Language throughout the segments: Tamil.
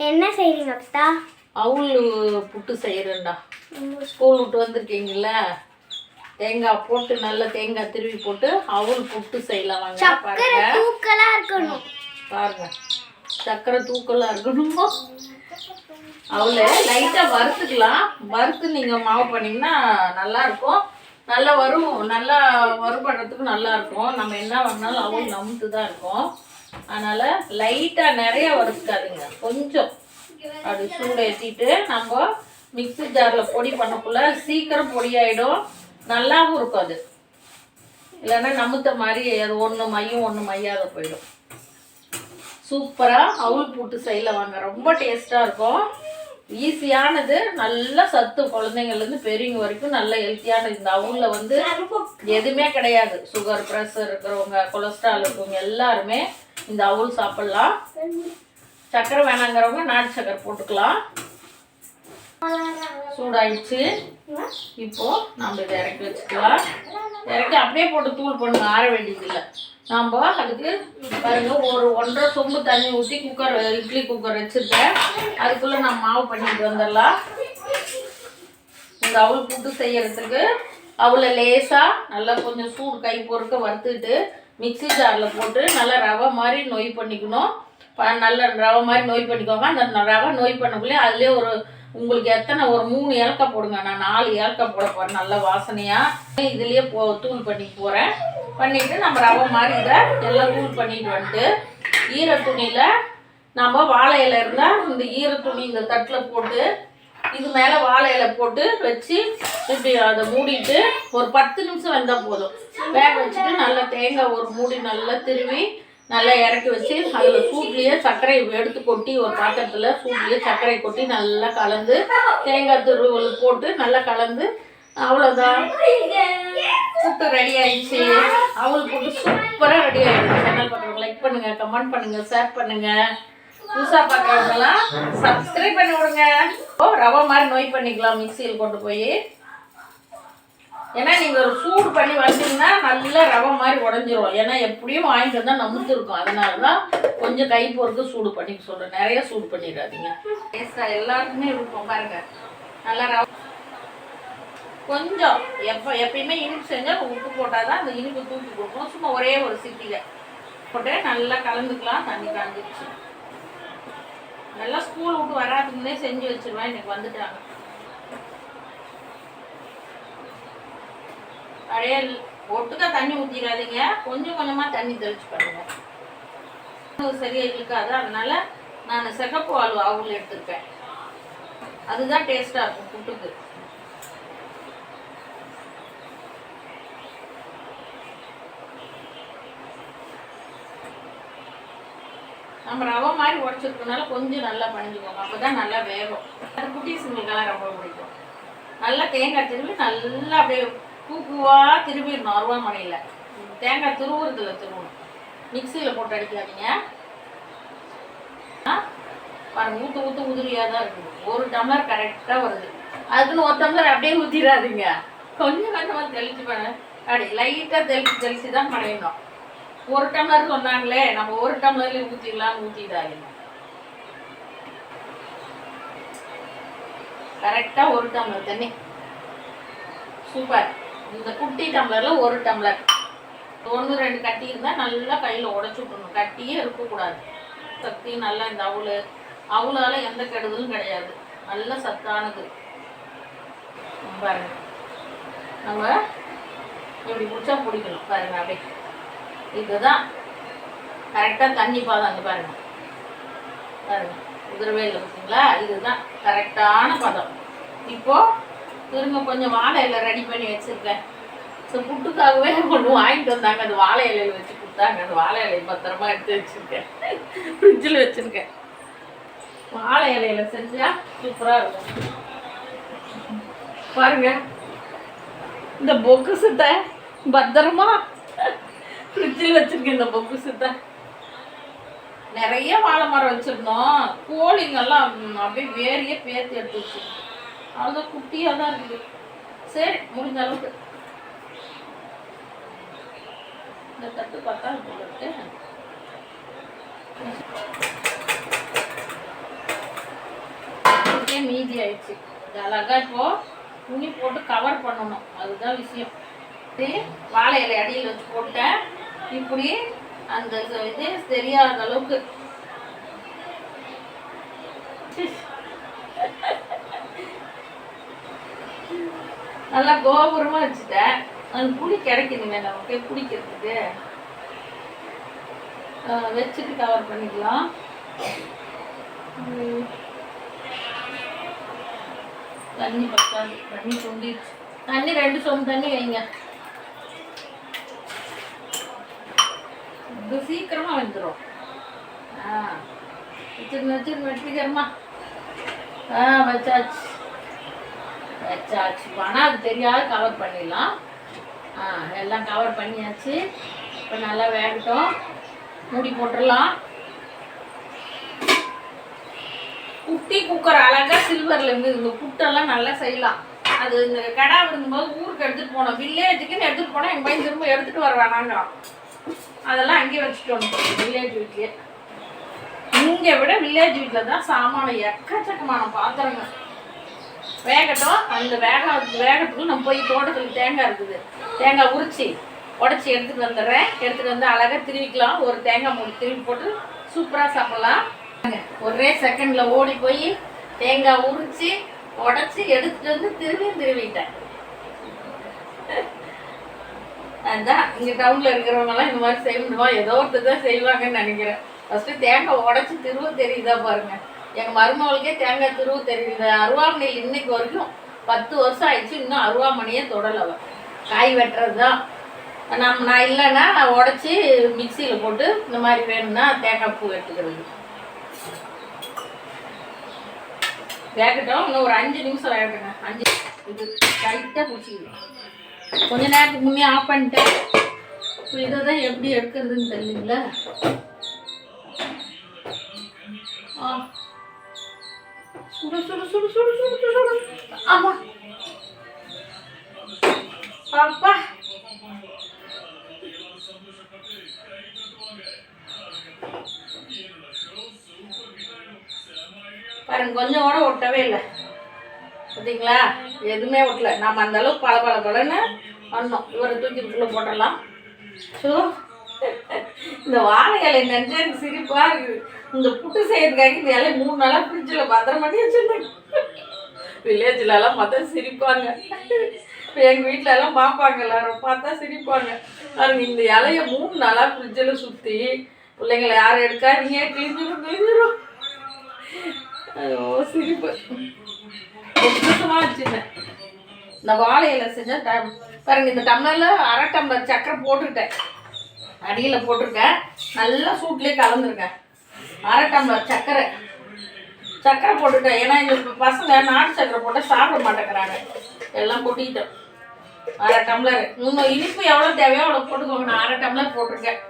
என்ன செய்றீங்க அத்தா அவுள் புட்டு செய்கிறேன்டா ஸ்கூல் விட்டு வந்திருக்கீங்கல்ல தேங்காய் போட்டு நல்லா தேங்காய் திருவி போட்டு அவுள் புட்டு செய்யலாம். வாங்க சக்கரை பாருங்க. தூக்கலா இருக்கணும். பாருங்க. சக்கரை தூக்கலாக இருக்கணும். அவளை லைட்டாக வறுத்துக்கலாம். வறுத்து நீங்கள் மாவு பண்ணிங்கன்னா நல்லா இருக்கும் நல்லா வரும் நல்லா வறுபடுறதுக்கு நல்லா இருக்கும் நம்ம என்ன பண்ணாலும் அவள் நமுத்து தான் இருக்கும். அதனால் லைட்டாக நிறைய வறுத்துக்காதுங்க. கொஞ்சம். அப்படி சூடு ஏற்றிட்டு நம்ம மிக்ஸி ஜாரில் பொடி பண்ணக்குள்ள சீக்கிரம் பொடி ஆகிடும் நல்லாவும் இருக்கும் அது. இல்லைன்னா நமுத்த மாதிரி அது ஒன்று மையம் ஒன்று மையாத போயிடும். சூப்பராக அவுள் போட்டு செய்யல வாங்க. ரொம்ப டேஸ்ட்டாக இருக்கும். ஈஸியானது நல்ல சத்து குழந்தைங்கள்லேருந்து பெரியவங்க வரைக்கும் நல்ல ஹெல்த்தியான இந்த அவுளில் வந்து எதுவுமே கிடையாது. சுகர் ப்ரெஷர் இருக்கிறவங்க கொலஸ்ட்ரால் இருக்கவங்க எல்லாருமே இந்த அவுள் சாப்பிட்லாம். சக்கரை வேணாங்கிறவங்க நாட்டு சக்கரை போட்டுக்கலாம். சூடாயிடுச்சு. இப்போ நம்ம இதை இறக்கி வச்சுக்கலாம். இறக்கி அப்படியே போட்டு தூள் பண்ணுங்க ஆற வேண்டியதில்லை. நம்ம அதுக்கு பாருங்க ஒரு ஒன்றரை சொம்பு தண்ணி ஊற்றி குக்கர் இட்லி குக்கர் வச்சுருக்கேன். அதுக்குள்ளே நான் மாவு பண்ணிட்டு வந்துடலாம். இந்த அவள் புட்டு செய்யறதுக்கு அவளை லேசாக நல்லா கொஞ்சம் சூடு கை பொறுக்க வறுத்துட்டு மிக்ஸி ஜாரில் போட்டு நல்லா ரவை மாதிரி நொய் பண்ணிக்கணும். ப- நல்ல ரவை மாதிரி நொய் பண்ணிக்கோங்க. அந்த ரவை நொய் பண்ணக்குள்ளே அதுலேயே ஒரு உங்களுக்கு எத்தனை ஒரு மூணு ஏலக்காய் போடுங்க. நான் நாலு ஏலக்காய் போட போகிறேன் நல்ல வாசனையாக இதுலேயே போ தூள் பண்ணி போகிறேன் பண்ணிவிட்டு நம்ம ரவை மாதிரி இதை எல்லாம் தூள் பண்ணிட்டு வந்துட்டு ஈர துணியில் நம்ம வாழை இலை இருந்தால் இந்த ஈர துணி இந்த தட்டில் போட்டு இது மேலே வாழை இலை போட்டு வச்சு இப்படி அதை மூடிட்டு ஒரு பத்து நிமிஷம் வந்தால் போதும். வேக வச்சுட்டு நல்லா தேங்காய் ஒரு மூடி நல்லா திருவி நல்லா இறக்கி வச்சு அதில் சூட்லேயே சர்க்கரை எடுத்து கொட்டி ஒரு பாத்திரத்தில் சூட்லேயே சர்க்கரை கொட்டி நல்லா கலந்து தேங்காய் துருவல் போட்டு நல்லா கலந்து அவ்வளோதான் புட்டு ரெடி ஆயிடுச்சு. அவளுக்கு புட்டு சூப்பராக ரெடி ஆயிடுச்சு. சேனல் பண்ணுறவங்க லைக் பண்ணுங்கள் கமெண்ட் பண்ணுங்கள் ஷேர் பண்ணுங்கள் புதுசாக பார்க்குறவங்கலாம் சப்ஸ்கிரைப் பண்ணி விடுங்க. ஓ ரவை மாதிரி நோய் பண்ணிக்கலாம் மிக்சியில் கொண்டு போய். ஏன்னா நீங்கள் ஒரு சூடு பண்ணி வந்தீங்கன்னா நல்லா ரவை மாதிரி உடஞ்சிரும். ஏன்னா எப்படியும் வாங்கிட்டு வந்தால் நமுத்து அதனால தான் கொஞ்சம் கை பொறுத்து சூடு பண்ணிக்க சொல்கிறேன் நிறைய சூடு பண்ணிடாதீங்க. டேஸ்ட்டாக எல்லாருக்குமே இருக்கும். பாருங்கள் நல்லா ரவை கொஞ்சம். எப்போ எப்பயுமே இனிப்பு செஞ்சால் உப்பு போட்டால் தான் அந்த இனிப்பு தூக்கி கொடுக்கும். சும்மா ஒரே ஒரு சிட்டியில் போட்டு நல்லா கலந்துக்கலாம். தண்ணி காஞ்சிடுச்சு நல்லா ஸ்கூல் விட்டு வராதுக்குன்னே செஞ்சு வச்சிருவேன் இன்னைக்கு வந்துட்டாங்க. பழைய ஒட்டுக்கா தண்ணி ஊற்றிடாதீங்க கொஞ்சம் கொஞ்சமாக தண்ணி தெளிச்சு பண்ணுங்க அது இருக்காது. அதனால நான் சிகப்பு அல்வா அவுள் எடுத்திருக்கேன். அதுதான் டேஸ்ட்டாக இருக்கும் புட்டுக்கு நம்ம ரவை மாதிரி உடச்சிருக்கனால கொஞ்சம் நல்லா பணிஞ்சுக்கோங்க அப்போ தான் நல்லா வேகும். அது குட்டீஸுங்களுக்கெல்லாம் ரொம்ப பிடிக்கும். நல்லா தேங்காய் திருவி நல்லா அப்படியே பூ பூவாக அருவாமனையில். தேங்காய் துருவுறதுல திருவணும். மிக்சியில் போட்டு அடிக்காதீங்க. ஆ? பாருங்க ஊற்று ஊற்று உதிரியாக தான் இருக்குது. ஒரு டம்ளர் கரெக்டாக வருது. அதுக்குன்னு ஒரு டம்ளர் அப்படியே ஊற்றிடாதீங்க கொஞ்சம் கொஞ்சமாக தெளிச்சு பண்ண அப்படி லைட்டாக தெளிச்சு தெளிச்சு தான் படையணும் ஒரு டம்ளர் சொன்னாங்களே நம்ம ஒரு டம்ளர்ல ஊற்றிடலாம்னு ஊற்றிடாதீங்க கரெக்டாக ஒரு டம்ளர் தண்ணி. சூப்பர். இந்த குட்டி டம்ளரில் ஒரு டம்ளர். ஒன்று ரெண்டு கட்டி இருந்தால் நல்லா கையில் உடச்சி விட்டணும் கட்டியே இருக்கக்கூடாது. சக்தி நல்லா இந்த அவுள். அவுளால் எந்த கெடுதலும் கிடையாது. நல்ல சத்தானது. பாருங்க. நம்ம இப்படி பிடிச்சா பிடிக்கணும் பாருங்க அப்படியே. இதுதான் கரெக்டாக தண்ணி பாதம் அங்கே பாருங்க. பாருங்க உதிரவே இல்லை பார்த்தீங்களா? இதுதான் கரெக்டான பதம். இப்போ திரும்ப கொஞ்சம் வாழை இலை ரெடி பண்ணி வச்சுருக்கேன். ஸோ புட்டுக்காகவே ஒன்று வாங்கிட்டு வந்தாங்க. அந்த வாழை இலையில வச்சு கொடுத்தாங்க. அந்த வாழை இலையை பத்திரமா எடுத்து வச்சுருக்கேன். ஃப்ரிட்ஜில் வச்சுருக்கேன். வாழை இலையில செஞ்சா சூப்பராக இருக்கும். பாருங்க இந்த பொக்குசத்தை பத்திரமா ஃப்ரிட்ஜில் வச்சிருக்கேன் இந்த பொக்குசத்தை நிறைய வாழை மரம் வச்சிருந்தோம். கோழிங்கெல்லாம் அப்படியே வேறையே பேர்த்து எடுத்து வச்சு அவ்வளோதான் குட்டியாக தான் இருக்குது சரி முடிஞ்ச அளவுக்கு. இந்த தட்டு பார்த்தா போட்டு மீதி ஆயிடுச்சு. இது அழகாக இப்போது துணி போட்டு கவர் பண்ணணும். அதுதான் விஷயம். வாழை இலை அடியில் வச்சு போட்டேன். இப்படி அந்த இது தெரியாத அளவுக்கு. நல்லா கோபுரமா வச்சுட்டேன் அது புளி கிடைக்குதுங்க நமக்கு பிடிக்கிறதுக்கு வச்சுட்டு கவர் பண்ணிக்கலாம். தண்ணி பத்தாது. தண்ணி கொண்டிடுச்சு தண்ணி ரெண்டு சொம்பு தண்ணி வைங்க. இது சீக்கிரமா வந்துடும் ஆ வச்சிருந்து வச்சிருந்து வெற்றிகரமா ஆ வச்சாச்சு. வச்சாச்சு. ஆனால் அது தெரியாத கவர் பண்ணிடலாம். ஆ எல்லாம் கவர் பண்ணியாச்சு. இப்போ நல்லா வேகட்டும். மூடி போட்டுடலாம். குட்டி குக்கர் அழகா சில்வரில் இருந்து இந்த புட்டெல்லாம் நல்லா செய்யலாம். அது இந்த கடா விடும்போது ஊருக்கு எடுத்துகிட்டு போனோம். வில்லேஜுக்குன்னு எடுத்துகிட்டு போனால் எங்கள் பையன் திரும்ப எடுத்துகிட்டு வர வேணாங்கிறான் அதெல்லாம் அங்கேயே வச்சுட்டு வில்லேஜ் வீட்லேயே. இங்கே விட வில்லேஜ் வீட்டில் தான் சாமான எக்கச்சக்கமான பாத்திரங்கள். வேகட்டும் அந்த வேக வேகத்துக்கு நம்ம போய் தோட்டத்துக்கு தேங்காய் இருக்குது. தேங்காய் உரிச்சி உடச்சி எடுத்துகிட்டு வந்துடுறேன். எடுத்துகிட்டு வந்து அழகாக திருவிக்கலாம். ஒரு தேங்காய் மூடி திருவி போட்டு சூப்பராக சாப்பிடலாம். ஒரே செகண்டில் ஓடி போய் தேங்காய் உரிச்சு உடச்சி எடுத்துகிட்டு வந்து திருவியும் திருவிட்டேன். அதுதான் இங்கே டவுனில் இருக்கிறவங்கலாம் இந்த மாதிரி செய்யணுமா? ஏதோ ஒருத்தர் தான் செய்வாங்கன்னு நினைக்கிறேன். ஃபஸ்ட்டு தேங்காய் உடச்சி திருவ தெரியுதா பாருங்க. எங்கள் மருமகளுக்கே தேங்காய் திருவு தெரியுது. அருவாமனையில் இன்னைக்கு வரைக்கும் பத்து வருஷம் ஆயிடுச்சு. இன்னும் அருவாமனையே தொடலை காய் வெட்டுறது தான் நம்ம நான் இல்லைன்னா உடச்சி மிக்சியில் போட்டு இந்த மாதிரி வேணும்னா தேங்காய் பூ எடுத்துக்கிறது. வேகட்டும். இன்னும் ஒரு அஞ்சு நிமிஷம் வேகட்டுங்க. அஞ்சு இது டைட்டாக பிடிச்சிக்கணும் கொஞ்ச நேரத்துக்கு முன்னே ஆஃப் பண்ணிட்டேன். இப்போ இதை தான் எப்படி எடுக்கிறதுன்னு தெரியுங்களா? ஆ சுடு சுடு சுடு சுடு சுடு சுடு ஆமாம் அப்பா. பாருங்க கொஞ்சம் கூட ஒட்டவே இல்லை. பார்த்தீங்களா? எதுவுமே ஒட்டல. நம்ம அந்த அளவுக்கு பல பல பலன்னு வந்தோம். இவரை தூக்கி உள்ள போட்டலாம் ஸோ இந்த வாழை இலை நினைச்சா எனக்கு சிரிப்பா இருக்குது. இந்த புட்டு செய்யறதுக்காக இந்த இலை மூணு நாளாக ஃப்ரிட்ஜில் பத்திரம் பண்ணி வச்சிருந்தேன். வில்லேஜ்ல எல்லாம் பார்த்தா சிரிப்பாங்க. இப்போ எங்கள் வீட்டில எல்லாம் பார்ப்பாங்க எல்லாரும். பார்த்தா சிரிப்பாங்க. பாருங்க இந்த இலைய மூணு நாளாக ஃப்ரிட்ஜில் சுற்றி பிள்ளைங்களை யாரும் எடுக்காதீங்க கிழிஞ்சிரும் கிழிஞ்சிடும் ஐயோ சிரிப்பு. சுத்தமாக வச்சுருந்தேன் இந்த வாழை இலை செஞ்சால் பாருங்கள் பாருங்க இந்த டம்ளரில் அரை டம்ளர் சக்கரை போட்டுக்கிட்டேன். அடியில் போட்டிருக்கேன். நல்லா சூட்லேயே கலந்துருக்கேன். அரை டம்ளர் சக்கரை. சக்கரை போட்டுட்டேன். ஏன்னா இந்த பசங்க நாட்டு சக்கரை போட்டால் சாப்பிட மாட்டேங்கிறாங்க. எல்லாம் கொட்டிக்கிட்டோம். அரை டம்ளர் இன்னும் இனிப்பு எவ்வளோ தேவையோ அவ்வளோ போட்டுக்கோங்க. நான் அரை டம்ளர் போட்டிருக்கேன்.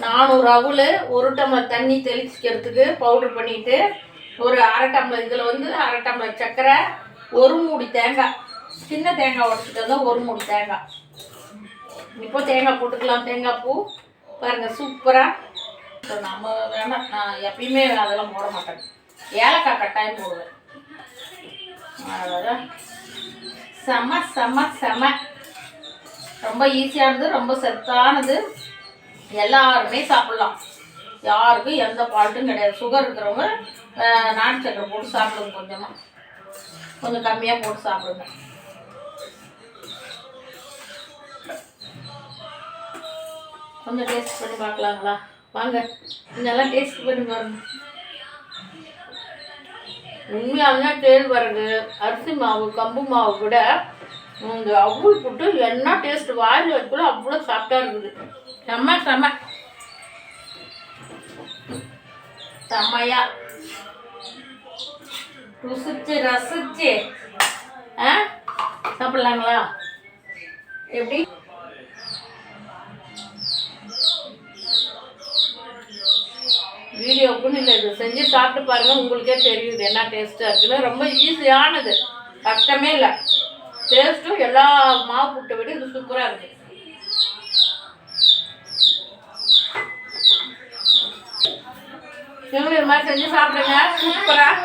நானூறு அவுள் ஒரு டம்ளர் தண்ணி தெளிச்சிக்கிறதுக்கு பவுடர் பண்ணிட்டு ஒரு அரை டம்ளர் இதில் வந்து அரை டம்ளர் சர்க்கரை ஒரு மூடி தேங்காய். சின்ன தேங்காய் உடச்சிட்டு ஒரு மூடி தேங்காய். இப்போ தேங்காய் போட்டுக்கலாம். தேங்காய் பூ பாருங்கள் சூப்பராக இப்போ நம்ம வேணாம் நான் எப்பயுமே அதெல்லாம் போட மாட்டேன். ஏலக்காய் கட்டாயம் போடுவேன். அவ்வளோதான் செம செம செம. ரொம்ப ஈஸியானது ரொம்ப சத்தானது. எல்லாருமே சாப்பிடலாம். யாருக்கும் எந்த ஃபால்ட்டும் கிடையாது. சுகர் இருக்கிறவங்க நாட்டு சக்கரை போட்டு சாப்பிடுங்க கொஞ்சமாக கொஞ்சம் கம்மியாக போட்டு சாப்பிடுங்க. கொஞ்சம் டேஸ்ட் பண்ணி பார்க்கலாங்களா? வாங்க இதெல்லாம் டேஸ்ட் பண்ணி பாருங்க. உண்மையாலுமே கேழ்வரகு அரிசி மாவு கம்பு மாவு கூட இந்த அவ்வளோ புட்டு என்ன டேஸ்ட் வாயில் வைக்கல அவ்வளோ சாஃப்டாக இருக்குது. செம்ம செம்ம. செம்மையா. ருசிச்சு ரசிச்சு. ஆ? சாப்பிட்லாங்களா? எப்படி? வீடியோக்குன்னு இல்லை இது செஞ்சு சாப்பிட்டு பாருங்க உங்களுக்கே தெரியுது என்ன டேஸ்ட்டாக இருக்குன்னு. ரொம்ப ஈஸியானது கஷ்டமே இல்லை. டேஸ்ட்டும் எல்லா மாவு புட்டை விட இது சூப்பராக இருக்குது இவங்க இது மாதிரி செஞ்சு சாப்பிடுங்க. சூப்பராக